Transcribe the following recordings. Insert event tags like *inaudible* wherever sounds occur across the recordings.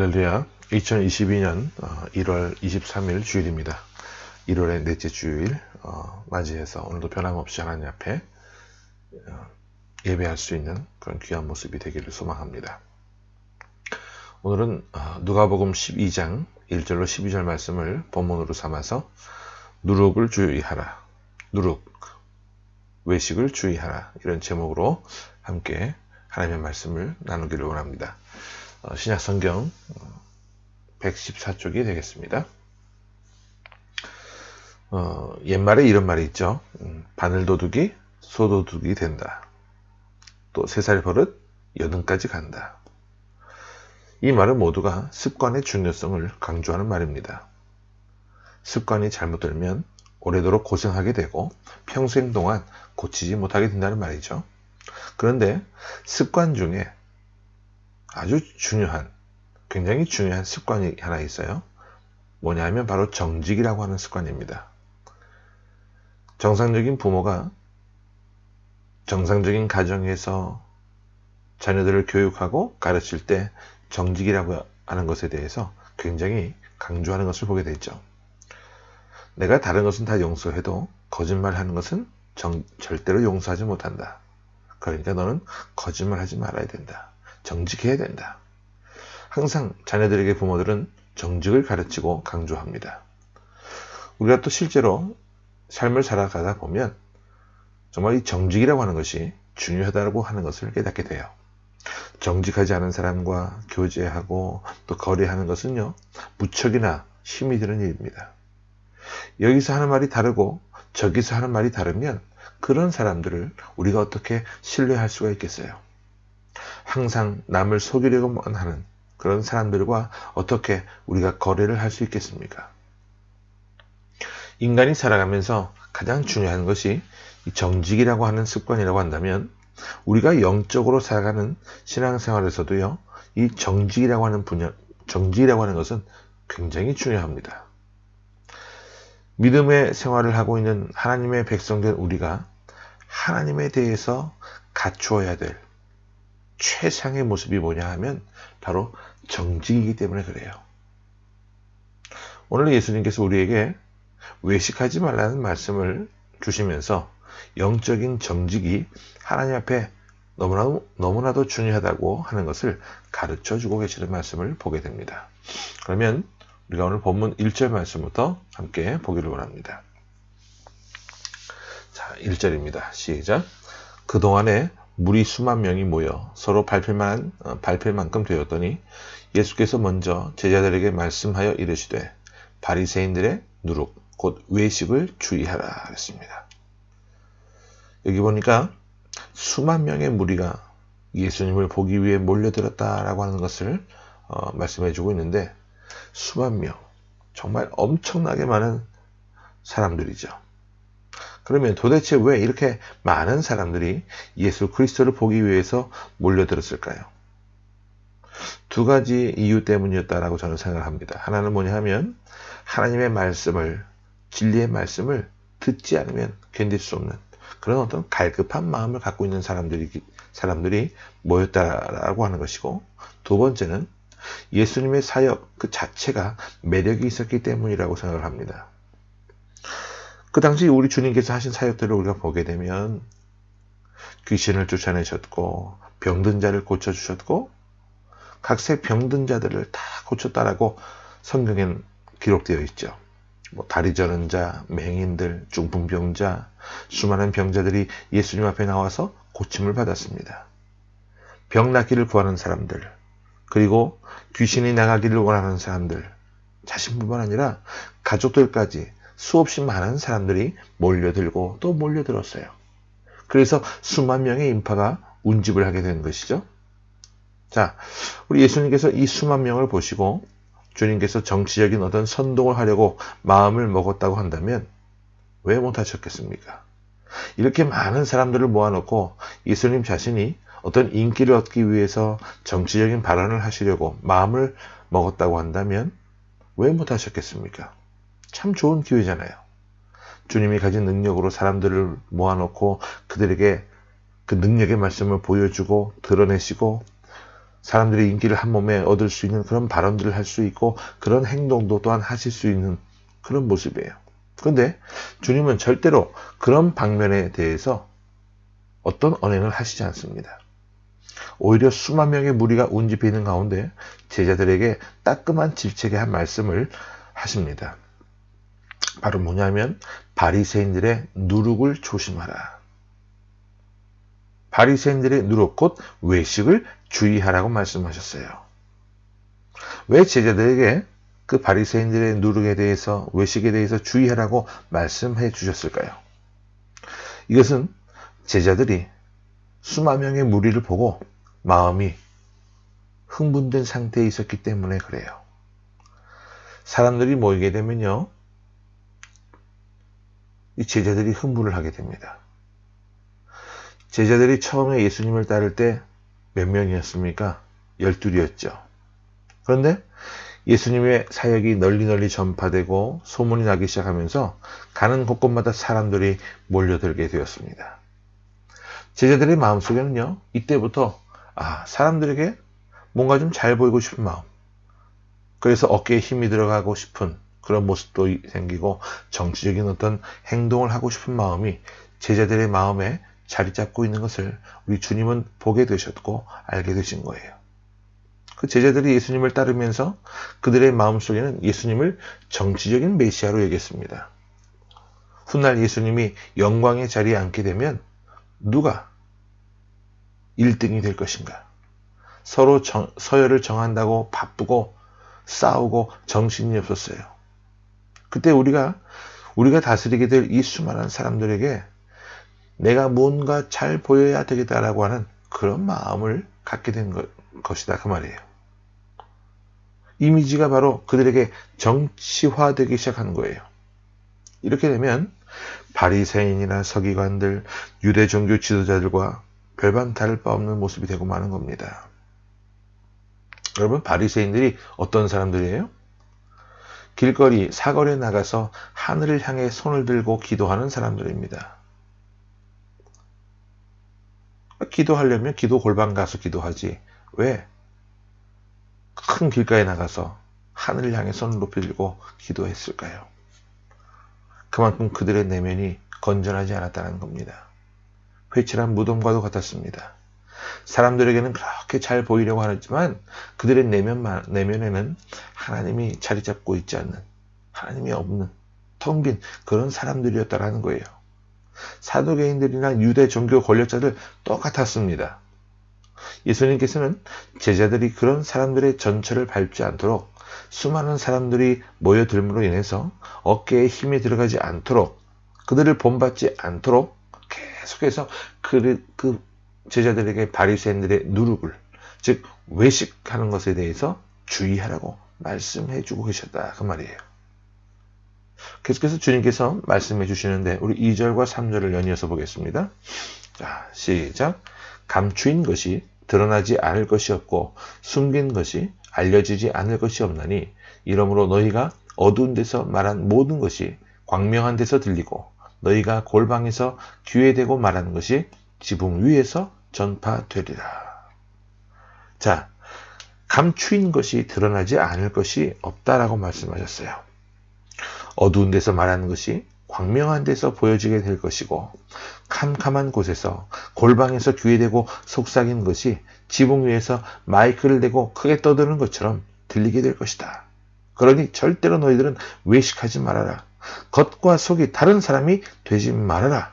할렐루야. 2022년 1월 23일 주일입니다. 1월의 넷째 주일 어, 맞이해서 오늘도 변함없이 하나님 앞에 어, 예배할 수 있는 그런 귀한 모습이 되기를 소망합니다. 오늘은 어, 누가복음 12장 1절로 12절 말씀을 본문으로 삼아서 누룩을 주의하라. 누룩, 외식을 주의하라. 이런 제목으로 함께 하나님의 말씀을 나누기를 원합니다. 어, 신약 성경 114쪽이 되겠습니다. 어, 옛말에 이런 말이 있죠. 음, 바늘도둑이 소도둑이 된다. 또 세 살 버릇 여든까지 간다. 이 말은 모두가 습관의 중요성을 강조하는 말입니다. 습관이 잘못되면 오래도록 고생하게 되고 평생 동안 고치지 못하게 된다는 말이죠. 그런데 습관 중에 아주 중요한, 굉장히 중요한 습관이 하나 있어요. 뭐냐 하면 바로 정직이라고 하는 습관입니다. 정상적인 부모가 정상적인 가정에서 자녀들을 교육하고 가르칠 때 정직이라고 하는 것에 대해서 굉장히 강조하는 것을 보게 되죠. 내가 다른 것은 다 용서해도 거짓말하는 것은 정, 절대로 용서하지 못한다. 그러니까 너는 거짓말하지 말아야 된다. 정직해야 된다. 항상 자녀들에게 부모들은 정직을 가르치고 강조합니다. 우리가 또 실제로 삶을 살아가다 보면 정말 이 정직이라고 하는 것이 중요하다고 하는 것을 깨닫게 돼요. 정직하지 않은 사람과 교제하고 또 거래하는 것은요, 무척이나 힘이 드는 일입니다. 여기서 하는 말이 다르고 저기서 하는 말이 다르면 그런 사람들을 우리가 어떻게 신뢰할 수가 있겠어요? 항상 남을 속이려고만 하는 그런 사람들과 어떻게 우리가 거래를 할 수 있겠습니까? 인간이 살아가면서 가장 중요한 것이 정직이라고 하는 습관이라고 한다면 우리가 영적으로 살아가는 신앙생활에서도요, 이 정직이라고 하는 분야, 정직이라고 하는 것은 굉장히 중요합니다. 믿음의 생활을 하고 있는 하나님의 백성된 우리가 하나님에 대해서 갖추어야 될 최상의 모습이 뭐냐 하면 바로 정직이기 때문에 그래요. 오늘 예수님께서 우리에게 외식하지 말라는 말씀을 주시면서 영적인 정직이 하나님 앞에 너무나도, 너무나도 중요하다고 하는 것을 가르쳐 주고 계시는 말씀을 보게 됩니다. 그러면 우리가 오늘 본문 1절 말씀부터 함께 보기를 원합니다. 자, 1절입니다. 시작. 그동안에 물이 수만 명이 모여 서로 밟힐만 어, 밟힐 만큼 되었더니 예수께서 먼저 제자들에게 말씀하여 이르시되 바리새인들의 누룩 곧 외식을 주의하라 했습니다. 여기 보니까 수만 명의 무리가 예수님을 보기 위해 몰려들었다라고 하는 것을 어, 말씀해 주고 있는데 수만 명 정말 엄청나게 많은 사람들이죠. 그러면 도대체 왜 이렇게 많은 사람들이 예수 그리스도를 보기 위해서 몰려들었을까요? 두 가지 이유 때문이었다라고 저는 생각을 합니다. 하나는 뭐냐 하면 하나님의 말씀을 진리의 말씀을 듣지 않으면 견딜 수 없는 그런 어떤 갈급한 마음을 갖고 있는 사람들이 사람들이 모였다라고 하는 것이고 두 번째는 예수님의 사역 그 자체가 매력이 있었기 때문이라고 생각을 합니다. 그 당시 우리 주님께서 하신 사역들을 우리가 보게 되면 귀신을 쫓아내셨고 병든 자를 고쳐 주셨고 각색 병든 자들을 다 고쳤다라고 성경엔 기록되어 있죠. 뭐 다리 저는 자, 맹인들, 중풍병자, 수많은 병자들이 예수님 앞에 나와서 고침을 받았습니다. 병 낫기를 구하는 사람들, 그리고 귀신이 나가기를 원하는 사람들, 자신뿐만 아니라 가족들까지 수없이 많은 사람들이 몰려들고 또 몰려들었어요. 그래서 수만 명의 인파가 운집을 하게 된 것이죠. 자, 우리 예수님께서 이 수만 명을 보시고 주님께서 정치적인 어떤 선동을 하려고 마음을 먹었다고 한다면 왜 못하셨겠습니까? 이렇게 많은 사람들을 모아놓고 예수님 자신이 어떤 인기를 얻기 위해서 정치적인 발언을 하시려고 마음을 먹었다고 한다면 왜 못하셨겠습니까? 참 좋은 기회잖아요. 주님이 가진 능력으로 사람들을 모아놓고 그들에게 그 능력의 말씀을 보여주고 드러내시고 사람들의 인기를 한 몸에 얻을 수 있는 그런 발언들을 할 수 있고 그런 행동도 또한 하실 수 있는 그런 모습이에요. 그런데 주님은 절대로 그런 방면에 대해서 어떤 언행을 하시지 않습니다. 오히려 수만 명의 무리가 운집해 있는 가운데 제자들에게 따끔한 질책의 한 말씀을 하십니다. 바로 뭐냐면 바리새인들의 누룩을 조심하라. 바리새인들의 누룩 곧 외식을 주의하라고 말씀하셨어요. 왜 제자들에게 그 바리새인들의 누룩에 대해서 외식에 대해서 주의하라고 말씀해 주셨을까요? 이것은 제자들이 수만 명의 무리를 보고 마음이 흥분된 상태에 있었기 때문에 그래요. 사람들이 모이게 되면요. 이 제자들이 흥분을 하게 됩니다. 제자들이 처음에 예수님을 따를 때 몇 명이었습니까? 열둘이었죠. 그런데 예수님의 사역이 널리 널리 전파되고 소문이 나기 시작하면서 가는 곳곳마다 사람들이 몰려들게 되었습니다. 제자들의 마음속에는요, 이때부터 아, 사람들에게 뭔가 좀 잘 보이고 싶은 마음. 그래서 어깨에 힘이 들어가고 싶은 그런 모습도 생기고 정치적인 어떤 행동을 하고 싶은 마음이 제자들의 마음에 자리 잡고 있는 것을 우리 주님은 보게 되셨고 알게 되신 거예요. 그 제자들이 예수님을 따르면서 그들의 마음속에는 예수님을 정치적인 메시아로 여겼습니다. 훗날 예수님이 영광의 자리에 앉게 되면 누가 1등이 될 것인가? 서로 정, 서열을 정한다고 바쁘고 싸우고 정신이 없었어요. 그때 우리가 우리가 다스리게 될 이 수많은 사람들에게 내가 뭔가 잘 보여야 되겠다라고 하는 그런 마음을 갖게 된 것, 것이다 그 말이에요. 이미지가 바로 그들에게 정치화되기 시작하는 거예요. 이렇게 되면 바리새인이나 서기관들, 유대 종교 지도자들과 별반 다를 바 없는 모습이 되고 마는 겁니다. 여러분 바리새인들이 어떤 사람들이에요? 길거리 사거리에 나가서 하늘을 향해 손을 들고 기도하는 사람들입니다. 기도하려면 기도 골방 가서 기도하지. 왜? 큰 길가에 나가서 하늘을 향해 손을 높이 들고 기도했을까요? 그만큼 그들의 내면이 건전하지 않았다는 겁니다. 회칠한 무덤과도 같았습니다. 사람들에게는 그렇게 잘 보이려고 하지만 그들의 내면만, 내면에는 하나님이 자리 잡고 있지 않는, 하나님이 없는, 텅 빈 그런 사람들이었다라는 거예요. 사도개인들이나 유대 종교 권력자들 똑같았습니다. 예수님께서는 제자들이 그런 사람들의 전철을 밟지 않도록 수많은 사람들이 모여들므로 인해서 어깨에 힘이 들어가지 않도록 그들을 본받지 않도록 계속해서 그, 그 제자들에게 바리새인들의 누룩을 즉 외식하는 것에 대해서 주의하라고 말씀해 주고 계셨다 그 말이에요. 계속해서 주님께서 말씀해 주시는데 우리 2절과 3절을 연이어서 보겠습니다. 자, 시작. 감추인 것이 드러나지 않을 것이 없고 숨긴 것이 알려지지 않을 것이 없나니 이러므로 너희가 어두운 데서 말한 모든 것이 광명한 데서 들리고 너희가 골방에서 귀에 대고 말하는 것이 지붕 위에서 전파되리라. 자, 감추인 것이 드러나지 않을 것이 없다라고 말씀하셨어요. 어두운 데서 말하는 것이 광명한 데서 보여지게 될 것이고 캄캄한 곳에서 골방에서 귀에 대고 속삭인 것이 지붕 위에서 마이크를 대고 크게 떠드는 것처럼 들리게 될 것이다. 그러니 절대로 너희들은 외식하지 말아라. 겉과 속이 다른 사람이 되지 말아라.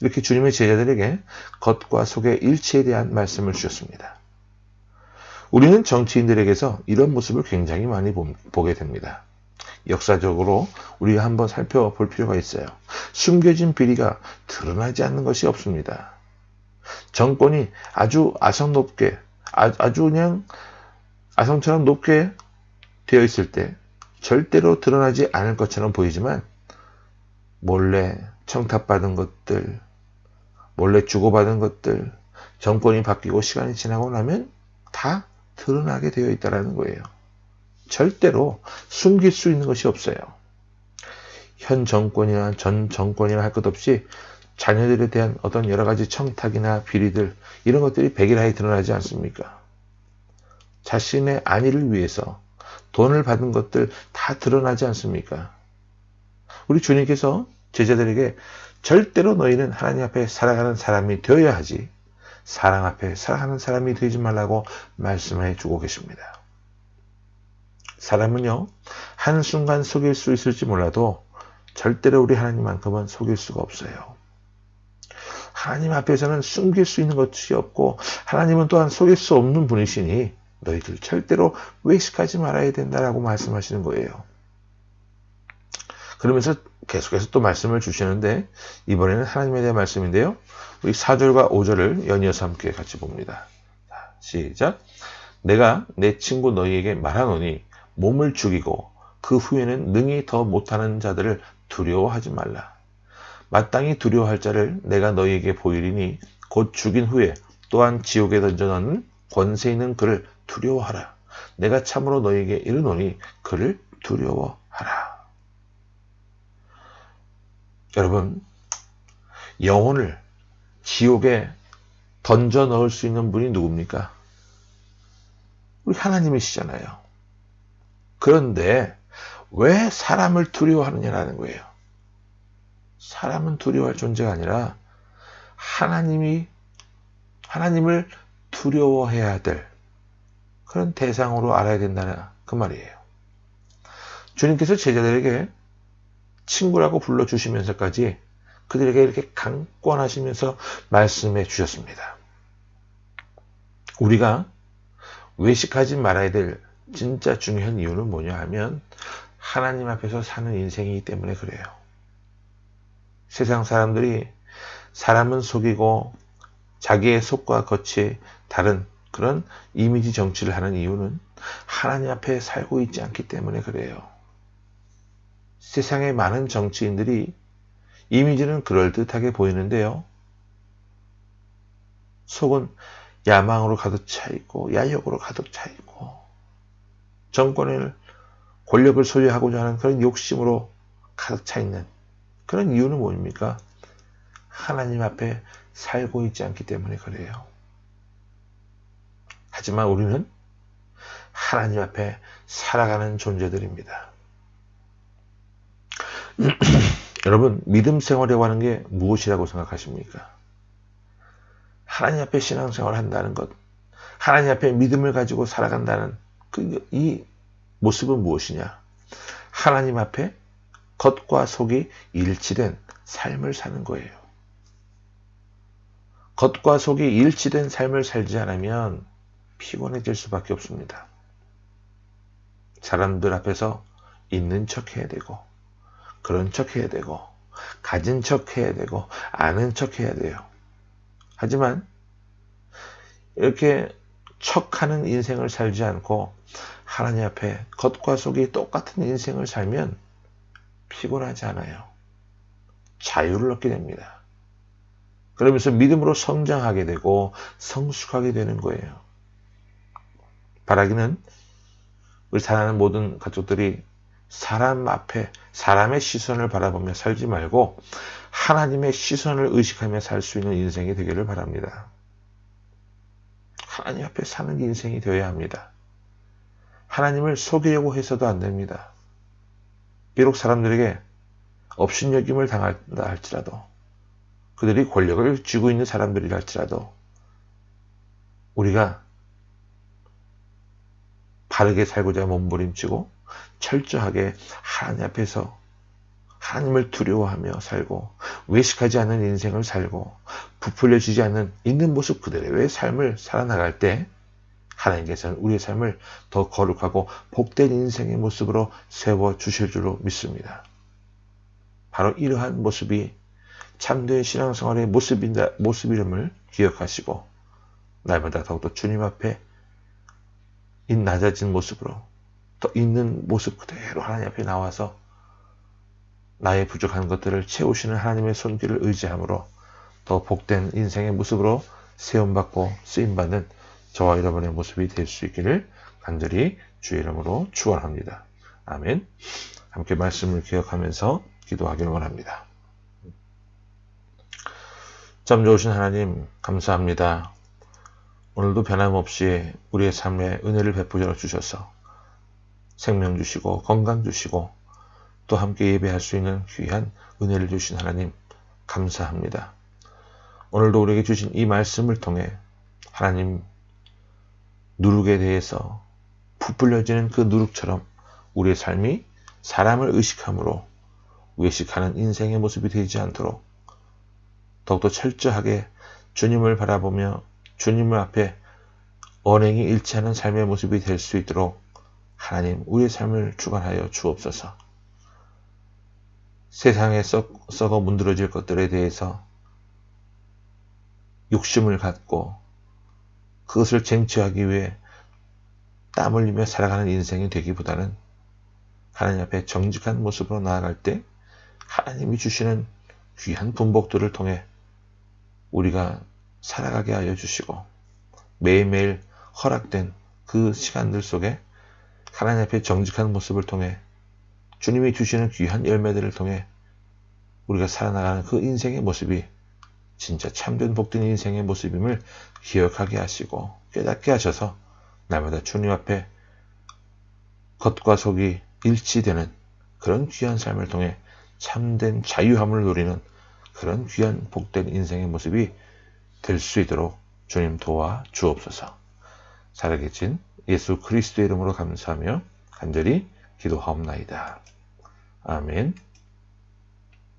이렇게 주님의 제자들에게 겉과 속의 일치에 대한 말씀을 주셨습니다. 우리는 정치인들에게서 이런 모습을 굉장히 많이 보게 됩니다. 역사적으로 우리가 한번 살펴볼 필요가 있어요. 숨겨진 비리가 드러나지 않는 것이 없습니다. 정권이 아주 아성 높게, 아, 아주 그냥 아성처럼 높게 되어 있을 때 절대로 드러나지 않을 것처럼 보이지만 몰래 청탁받은 것들, 몰래 주고받은 것들, 정권이 바뀌고 시간이 지나고 나면 다 드러나게 되어 있다는 거예요. 절대로 숨길 수 있는 것이 없어요. 현 정권이나 전 정권이나 할 것 없이 자녀들에 대한 어떤 여러 가지 청탁이나 비리들 이런 것들이 백일하에 드러나지 않습니까? 자신의 안위를 위해서 돈을 받은 것들 다 드러나지 않습니까? 우리 주님께서 제자들에게 절대로 너희는 하나님 앞에 살아가는 사람이 되어야 하지 사랑 앞에 살아가는 사람이 되지 말라고 말씀해 주고 계십니다. 사람은요, 한순간 속일 수 있을지 몰라도 절대로 우리 하나님만큼은 속일 수가 없어요. 하나님 앞에서는 숨길 수 있는 것이 없고 하나님은 또한 속일 수 없는 분이시니 너희들 절대로 외식하지 말아야 된다라고 말씀하시는 거예요. 그러면서 계속해서 또 말씀을 주시는데 이번에는 하나님에 대한 말씀인데요. 우리 4절과 5절을 연이어서 함께 같이 봅니다. 시작. 내가 내 친구 너희에게 말하노니 몸을 죽이고 그 후에는 능히 더 못하는 자들을 두려워하지 말라. 마땅히 두려워할 자를 내가 너희에게 보이리니 곧 죽인 후에 또한 지옥에 던져넣는 권세 있는 그를 두려워하라. 내가 참으로 너희에게 이르노니 그를 두려워하라. 여러분, 영혼을 지옥에 던져 넣을 수 있는 분이 누굽니까? 우리 하나님이시잖아요. 그런데 왜 사람을 두려워하느냐라는 거예요. 사람은 두려워할 존재가 아니라 하나님이 하나님을 두려워해야 될 그런 대상으로 알아야 된다는 그 말이에요. 주님께서 제자들에게 친구라고 불러주시면서까지 그들에게 이렇게 강권하시면서 말씀해 주셨습니다. 우리가 외식하지 말아야 될 진짜 중요한 이유는 뭐냐 하면 하나님 앞에서 사는 인생이기 때문에 그래요. 세상 사람들이 사람은 속이고 자기의 속과 겉이 다른 그런 이미지 정치를 하는 이유는 하나님 앞에 살고 있지 않기 때문에 그래요. 세상의 많은 정치인들이 이미지는 그럴듯하게 보이는데요. 속은 야망으로 가득 차 있고 야욕으로 가득 차 있고 정권을 권력을 소유하고자 하는 그런 욕심으로 가득 차 있는 그런 이유는 뭡니까? 하나님 앞에 살고 있지 않기 때문에 그래요. 하지만 우리는 하나님 앞에 살아가는 존재들입니다. *clears throat* 여러분, 믿음 생활이라고 하는 게 무엇이라고 생각하십니까? 하나님 앞에 신앙생활을 한다는 것, 하나님 앞에 믿음을 가지고 살아간다는 그, 이 모습은 무엇이냐? 하나님 앞에 겉과 속이 일치된 삶을 사는 거예요. 겉과 속이 일치된 삶을 살지 않으면 피곤해질 수밖에 없습니다. 사람들 앞에서 있는 척 해야 되고, 그런 척 해야 되고, 가진 척 해야 되고, 아는 척 해야 돼요. 하지만, 이렇게 척하는 인생을 살지 않고, 하나님 앞에 겉과 속이 똑같은 인생을 살면 피곤하지 않아요. 자유를 얻게 됩니다. 그러면서 믿음으로 성장하게 되고 성숙하게 되는 거예요. 바라기는 우리 사랑하는 모든 가족들이 사람 앞에 사람의 시선을 바라보며 살지 말고 하나님의 시선을 의식하며 살 수 있는 인생이 되기를 바랍니다. 하나님 앞에 사는 인생이 되어야 합니다. 하나님을 속이려고 해서도 안 됩니다. 비록 사람들에게 업신여김을 당한다 할지라도 그들이 권력을 쥐고 있는 사람들이라 할지라도 우리가 바르게 살고자 몸부림치고 철저하게 하나님 앞에서 하나님을 두려워하며 살고 외식하지 않는 인생을 살고 부풀려지지 않는 있는 모습 그대로의 삶을 살아나갈 때 하나님께서는 우리의 삶을 더 거룩하고 복된 인생의 모습으로 세워 주실 줄로 믿습니다. 바로 이러한 모습이 참된 신앙생활의 모습인다, 모습이름을 기억하시고 날마다 더욱더 주님 앞에 이 낮아진 모습으로 더 있는 모습 그대로 하나님 앞에 나와서 나의 부족한 것들을 채우시는 하나님의 손길을 의지함으로 더 복된 인생의 모습으로 세움받고 쓰임받는 저와 여러분의 모습이 될 수 있기를 간절히 주의 이름으로 축원합니다. 아멘. 함께 말씀을 기억하면서 기도하기를 원합니다. 참 좋으신 하나님 감사합니다. 오늘도 변함없이 우리의 삶에 은혜를 베풀어 주셔서 생명 주시고 건강 주시고 또 함께 예배할 수 있는 귀한 은혜를 주신 하나님 감사합니다. 오늘도 우리에게 주신 이 말씀을 통해 하나님 누룩에 대해서 부풀려지는 그 누룩처럼 우리의 삶이 사람을 의식함으로 외식하는 인생의 모습이 되지 않도록 더욱더 철저하게 주님을 바라보며 주님을 앞에 언행이 일치하는 삶의 모습이 될 수 있도록 하나님 우리의 삶을 주관하여 주옵소서. 세상에 썩, 썩어 문드러질 것들에 대해서 욕심을 갖고 그것을 쟁취하기 위해 땀 흘리며 살아가는 인생이 되기보다는 하나님 앞에 정직한 모습으로 나아갈 때 하나님이 주시는 귀한 분복들을 통해 우리가 살아가게 하여 주시고 매일매일 허락된 그 시간들 속에 하나님 앞에 정직한 모습을 통해 주님이 주시는 귀한 열매들을 통해 우리가 살아나가는 그 인생의 모습이 진짜 참된 복된 인생의 모습임을 기억하게 하시고 깨닫게 하셔서 날마다 주님 앞에 겉과 속이 일치되는 그런 귀한 삶을 통해 참된 자유함을 누리는 그런 귀한 복된 인생의 모습이 될 수 있도록 주님 도와 주옵소서. 살아계신 예수 그리스도의 이름으로 감사하며 간절히 기도하옵나이다. 아멘.